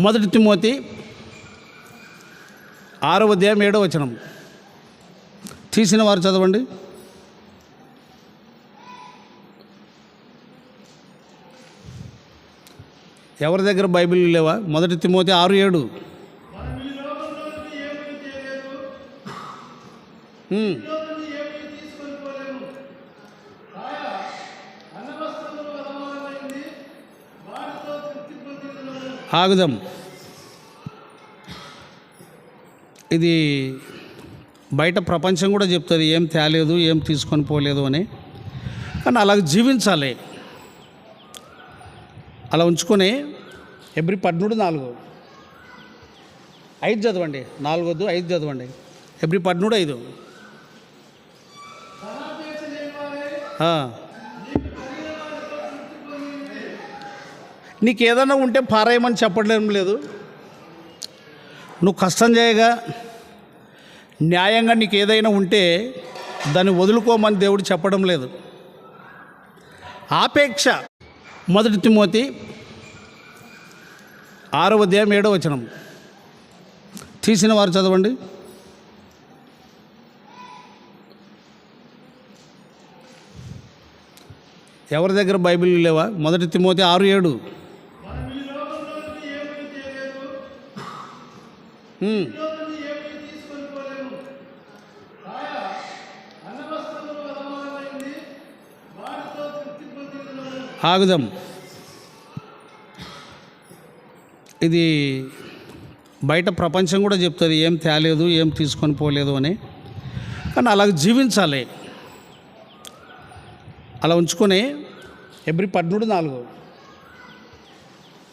మొదటి తిమోతి ఆరవ అధ్యాయం ఏడవ వచనం. తీసిన వారు చదవండి. ఎవరి దగ్గర బైబిల్ లేవా? మొదటి తిమోతి ఆరు ఏడు. ఉమ్. ఆగుదాం. ఇది బయట ప్రపంచం కూడా చెప్తుంది ఏం తేలేదు ఏం తీసుకొని పోలేదు అని. కానీ అలా జీవించాలి. అలా ఉంచుకొని ఎబ్రి పద్మూడు నాలుగు. ఐదు చదవండి. నాలుగొద్దు ఐదు చదవండి. ఎబ్రి పద్మూడు ఐదు. నీకు ఏదైనా ఉంటే పారాయమని చెప్పడం లేదు. నువ్వు కష్టం చేయగా న్యాయంగా నీకు ఏదైనా ఉంటే దాన్ని వదులుకోమని దేవుడు చెప్పడం లేదు. ఆపేక్ష. మొదటి తిమోతి ఆరవ అధ్యాయం ఏడవ వచనం. తీసిన వారు చదవండి. ఎవరి దగ్గర బైబిల్ లేవా? మొదటి తిమోతి ఆరు ఏడు. ఆగుదాం. ఇది బయట ప్రపంచం కూడా చెప్తుంది ఏం తేలేదు ఏం తీసుకొని పోలేదు అని. కానీ అలా జీవించాలి. అలా ఉంచుకొని ఎవ్రీ పద్మూడు నాలుగు.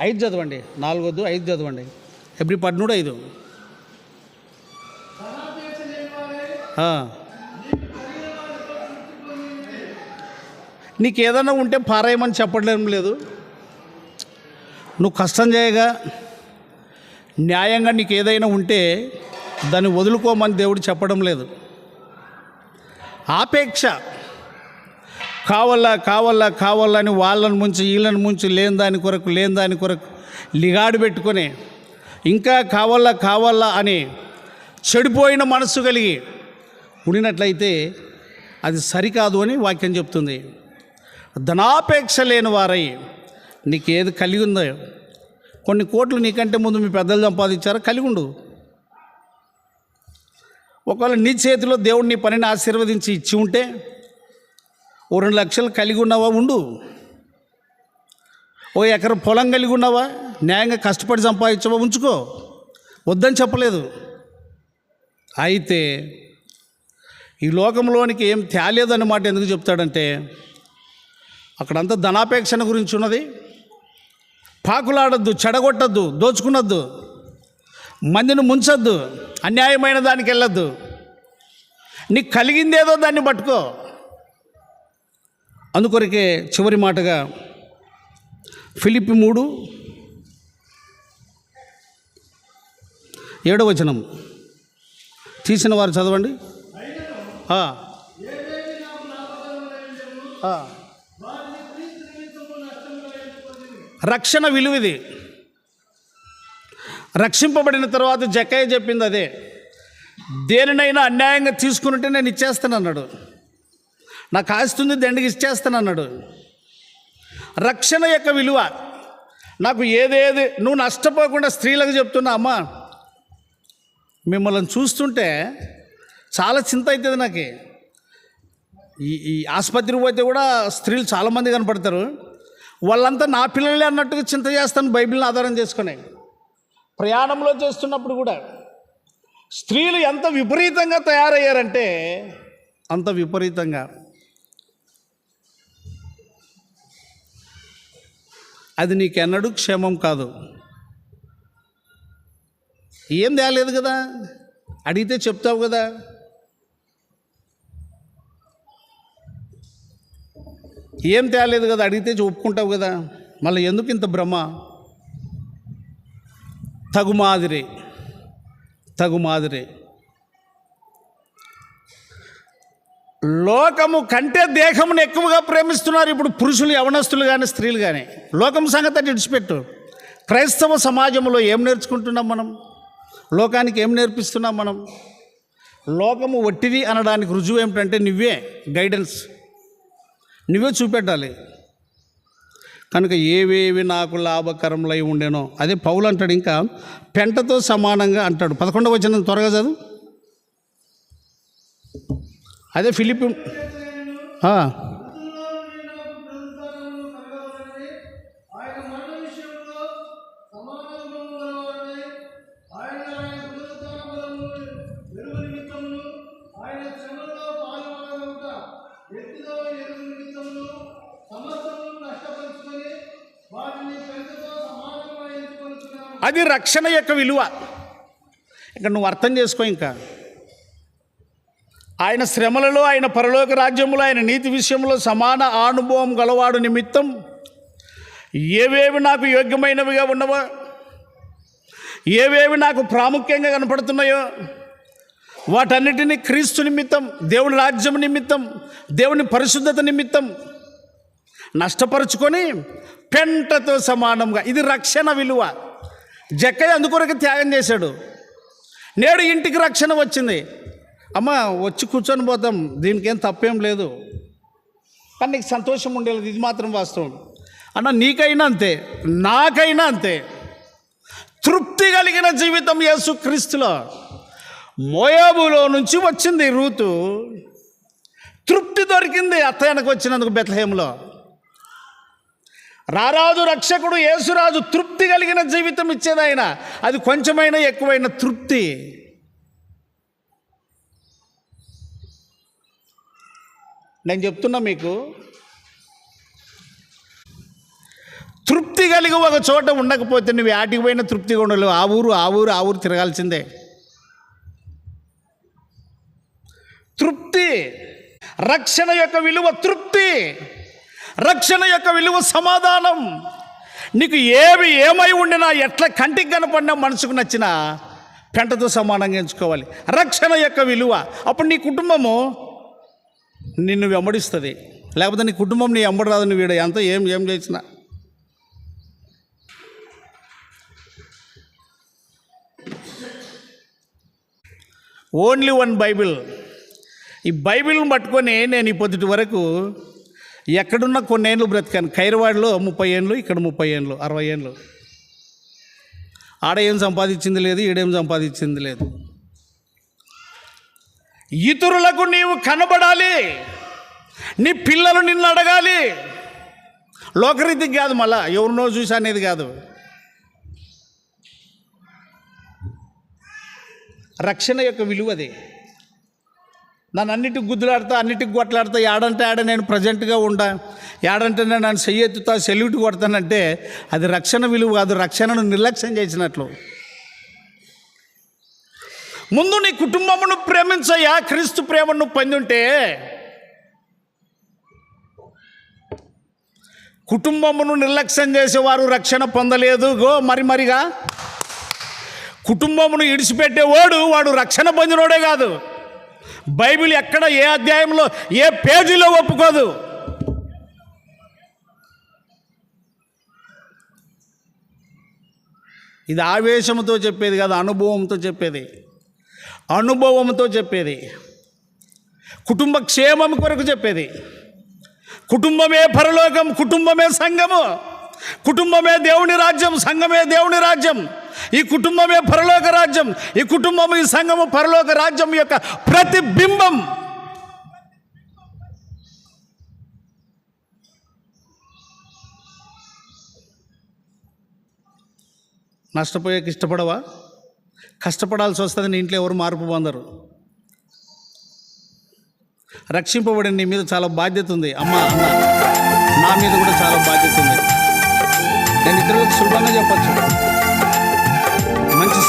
ఐదు చదవండి. నాలుగొద్దు ఐదు చదవండి. ఎవ్రీ పద్మూడు ఐదు. నీకు ఏదైనా ఉంటే పారాయమని చెప్పడం లేదు. నువ్వు కష్టం చేయగా న్యాయంగా నీకు ఏదైనా ఉంటే దాన్ని వదులుకోమని దేవుడు చెప్పడం లేదు. ఆపేక్ష. కావాలా కావాలా కావాలని వాళ్ళని ముంచి వీళ్ళని ముంచి లేని దాని కొరకు లేని దాని కొరకు లిగాడు పెట్టుకొని ఇంకా కావాలా కావాలా అని చెడిపోయిన మనస్సు కలిగి ఉండినట్లయితే అది సరికాదు అని వాక్యం చెప్తుంది. ధనాపేక్ష లేని వారై నీకు ఏది కలిగి ఉందో కొన్ని కోట్లు నీకంటే ముందు మీ పెద్దలు సంపాదించారో కలిగి ఉండు. ఒకవేళ నీ చేతిలో దేవుడు నీ పనిని ఆశీర్వదించి ఇచ్చి ఉంటే ఓ రెండు లక్షలు కలిగి ఉన్నావా ఉండు. ఓ ఎకరం పొలం కలిగి ఉన్నావా? న్యాయంగా కష్టపడి సంపాదించవా ఉంచుకో. వద్దని చెప్పలేదు. అయితే ఈ లోకంలోనికి ఏం తేలేదన్నమాట ఎందుకు చెప్తాడంటే అక్కడంతా ధనాపేక్షణ గురించి ఉన్నది. పాకులాడద్దు చెడగొట్టద్దు దోచుకునొద్దు. మందిని ముంచద్దు అన్యాయమైన దానికి వెళ్ళొద్దు. నీకు కలిగిందేదో దాన్ని పట్టుకో. అందుకొరకే చివరి మాటగా ఫిలిపి మూడు ఏడవచనం తీసిన వారు చదవండి. రక్షణ విలువిది. రక్షింపబడిన తర్వాత జక్కయ్య చెప్పింది అదే. దేనినైనా అన్యాయంగా తీసుకున్నట్టే నేను ఇచ్చేస్తాను అన్నాడు నాకు ఆస్తుంది దండికి ఇచ్చేస్తాను అన్నాడు రక్షణ యొక్క విలువ. నాకు ఏదేది నువ్వు నష్టపోకుండా స్త్రీలకు చెప్తున్నా అమ్మా. మిమ్మల్ని చూస్తుంటే చాలా చింత అవుతుంది నాకు. ఈ ఈ ఆసుపత్రికి పోతే కూడా స్త్రీలు చాలామంది కనపడతారు. వాళ్ళంతా నా పిల్లలే అన్నట్టుగా చింత చేస్తాను బైబిల్ని ఆధారం చేసుకుని. ప్రయాణంలో చేస్తున్నప్పుడు కూడా స్త్రీలు ఎంత విపరీతంగా తయారయ్యారంటే అంత విపరీతంగా. అది నీకెన్నడూ క్షేమం కాదు. ఏం తేలేదు కదా? అడిగితే చెప్తావు కదా? ఏం తేలేదు కదా అడిగితే ఒప్పుకుంటావు కదా. మళ్ళీ ఎందుకు ఇంత భ్రమ? తగు మాదిరి తగు మాదిరి. లోకము కంటే దేహమును ఎక్కువగా ప్రేమిస్తున్నారు ఇప్పుడు పురుషులు యవనస్తులు కానీ స్త్రీలు కానీ లోకం సంగతి విడిచిపెట్టు క్రైస్తవ సమాజంలో ఏం నేర్చుకుంటున్నాం మనం? లోకానికి ఏం నేర్పిస్తున్నాం మనం? లోకము ఒట్టిది అనడానికి రుజువు ఏమిటంటే నువ్వే గైడెన్స్. నువ్వే చూపెట్టాలి. కనుక ఏవేవి నాకు లాభకరములై ఉండేనో అదే పౌలు అంటాడు ఇంకా పెంటతో సమానంగా అంటాడు. పదకొండవ వచ్చిన త్వరగా చదువు. అదే ఫిలిప్ అది రక్షణ యొక్క విలువ. ఇంకా నువ్వు అర్థం చేసుకో ఇంకా. ఆయన శ్రమలలో ఆయన పరలోక రాజ్యములో ఆయన నీతి విషయంలో సమాన అనుభవం గలవాడు నిమిత్తం ఏవేవి నాకు యోగ్యమైనవిగా ఉన్నవో ఏవేవి నాకు ప్రాముఖ్యంగా కనపడుతున్నాయో వాటన్నిటినీ క్రీస్తు నిమిత్తం దేవుని రాజ్యం నిమిత్తం దేవుని పరిశుద్ధత నిమిత్తం నష్టపరుచుకొని పెంటతో సమానంగా. ఇది రక్షణ విలువ. జక్కయ్య అందుకొరకు త్యాగం చేశాడు. నేడు ఇంటికి రక్షణ వచ్చింది. అమ్మ వచ్చి కూర్చొని పోతాం. దీనికేం తప్పేం లేదు. కానీ నీకు సంతోషం ఉండేది ఇది మాత్రం వాస్తవం. అన్న నీకైనా అంతే నాకైనా అంతే. తృప్తి కలిగిన జీవితం యేసు క్రీస్తులో మోయాబులో నుంచి వచ్చింది రూతు. తృప్తి దొరికింది అత్తయ్యనకు వచ్చినందుకు బెత్లహేములో. రారాజు రక్షకుడు యేసురాజు తృప్తి కలిగిన జీవితం ఇచ్చేదాయన. అది కొంచెమైనా ఎక్కువైన తృప్తి. నేను చెప్తున్నా మీకు తృప్తి కలిగి ఒక చోట ఉండకపోతే నువ్వు ఆటికి పోయిన తృప్తిగా ఉండలేవు. ఆ ఊరు ఆ ఊరు ఆ ఊరు తిరగాల్సిందే. తృప్తి రక్షణ యొక్క విలువ తృప్తి. రక్షణ యొక్క విలువ సమాధానం. నీకు ఏవి ఏమై ఉండినా ఎట్లా కంటికి కనపడినా మనసుకు నచ్చినా పెంటతో సమానంగా ఎంచుకోవాలి. రక్షణ యొక్క విలువ. అప్పుడు నీ కుటుంబము నిన్ను వెంబడిస్తుంది. లేకపోతే నీ కుటుంబం నీ వెంబడరాదు నువ్వు వీడు ఎంత ఏం ఏం చేసినా. ఓన్లీ వన్ బైబిల్ ఈ బైబిల్ని పట్టుకొని నేను ఇప్పటి పొద్దుటి వరకు ఎక్కడున్నా కొన్ని ఏళ్ళు బ్రతికాను. ఖైరవాడలో ముప్పై ఏళ్ళు ఇక్కడ ముప్పై ఏళ్ళు అరవై ఏళ్ళు ఆడ ఏం సంపాదించింది లేదు ఈడేం సంపాదించింది లేదు. ఇతరులకు నీవు కనబడాలి. నీ పిల్లలు నిన్ను అడగాలి. లోకరీతికి కాదు మళ్ళా ఎవరినో చూసి అనేది కాదు. రక్షణ యొక్క విలువది నన్ను అన్నిటికి గుద్దులాడతా అన్నిటికి కొట్లాడతా ఏడంటే ఆడ నేను ప్రజెంట్గా ఉండా ఏడంటే నన్ను చెయ్యెత్తుతా సెల్యూట్ కొడతానంటే అది రక్షణ విలువ కాదు రక్షణను నిర్లక్ష్యం చేసినట్లు. ముందు నీ కుటుంబమును ప్రేమించయ్యా క్రీస్తు ప్రేమను పొందుంటే కుటుంబమును నిర్లక్ష్యం చేసేవారు రక్షణ పొందలేదు. గో మరి మరిగా? కుటుంబమును ఇడిచిపెట్టేవాడు వాడు రక్షణ పొందినోడే కాదు. బైబిల్ ఎక్కడ ఏ అధ్యాయంలో ఏ పేజీలో ఒప్పుకోదు. ఇది ఆవేశంతో చెప్పేది కాదు అనుభవంతో చెప్పేది. అనుభవంతో చెప్పేది. కుటుంబ క్షేమం కొరకు చెప్పేది. కుటుంబమే పరలోకం కుటుంబమే సంఘము. కుటుంబమే దేవుని రాజ్యం సంఘమే దేవుని రాజ్యం. ఈ కుటుంబమే పరలోక రాజ్యం. ఈ కుటుంబం ఈ సంఘము పరలోక రాజ్యం యొక్క ప్రతిబింబం. నష్టపోయేకి ఇష్టపడవా? కష్టపడాల్సి వస్తుంది నీ ఇంట్లో ఎవరు మార్పు పొందరు. రక్షింపబడిన నీ మీద చాలా బాధ్యత ఉంది. అమ్మ అన్న నా మీద కూడా చాలా బాధ్యత ఉంది. నేను ఇతరులకు సులభంగా చెప్పచ్చు.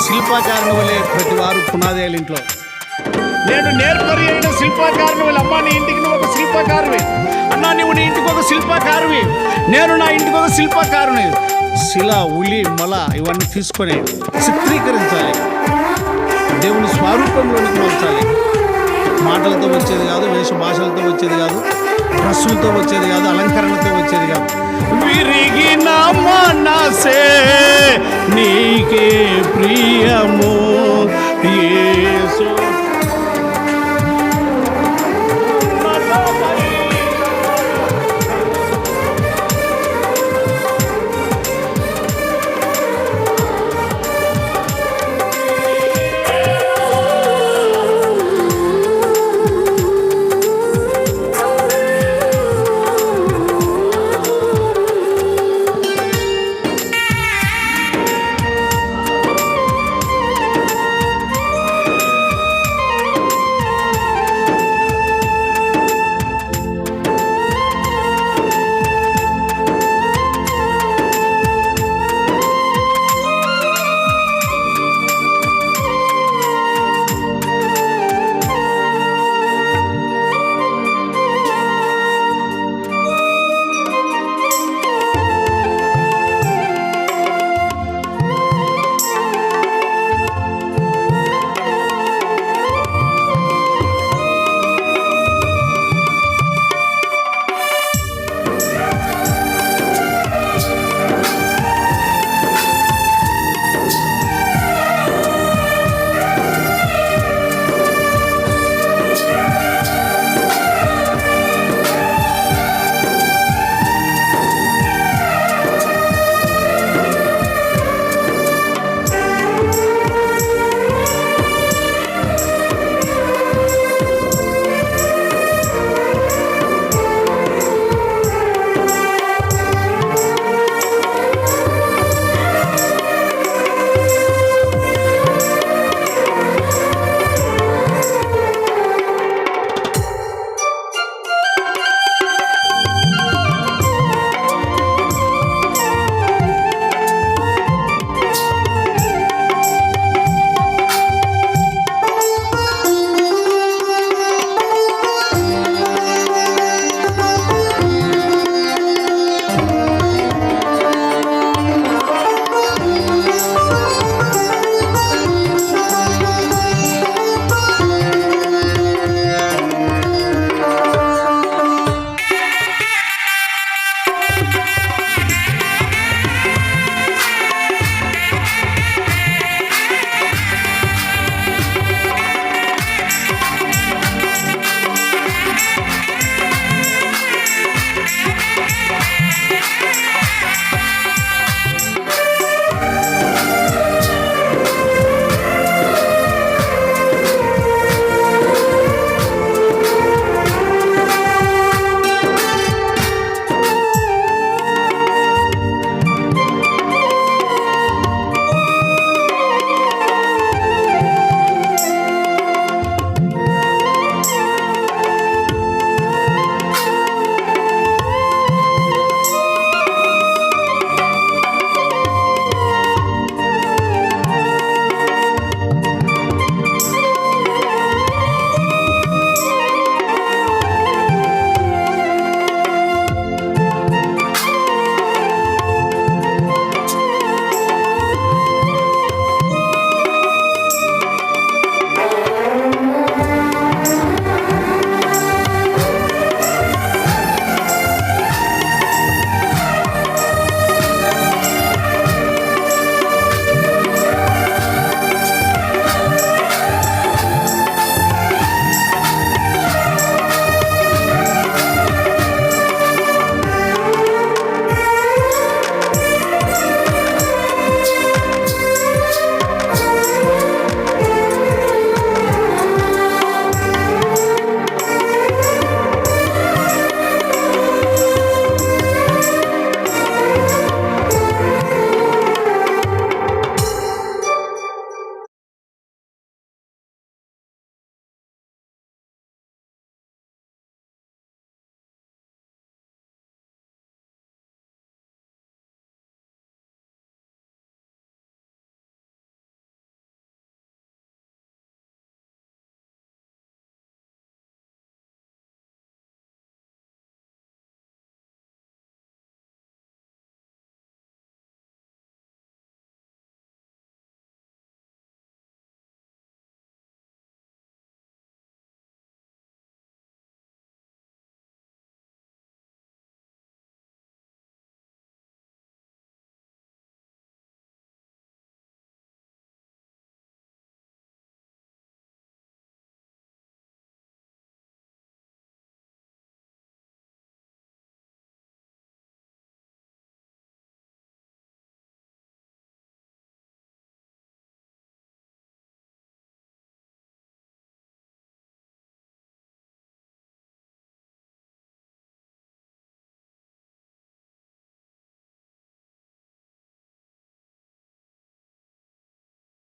శిల్పాకారుని వలె ప్రతి వారు పునాదేయాలి ఇంట్లో నేను నేర్పరి అయిన శిల్పాకారుని వల్ల అమ్మ నీ ఇంటికి నువ్వు ఒక శిల్పకారువి. అన్నా నువ్వు నీ ఇంటికి ఒక శిల్పకారువి. నేను నా ఇంటికి ఒక శిల్పకారుని. శిల ఉలి మల ఇవన్నీ తీసుకొని చిత్రీకరించాలి. దేవుని స్వరూపంలోనికి మార్చాలి. మాటలతో వచ్చేది కాదు వేష భాషలతో వచ్చేది కాదు. డ్రస్సులతో వచ్చేది కాదు అలంకరణతో వచ్చేది కాదు. విరిగిన మనసే నీకే ప్రియము. యేసు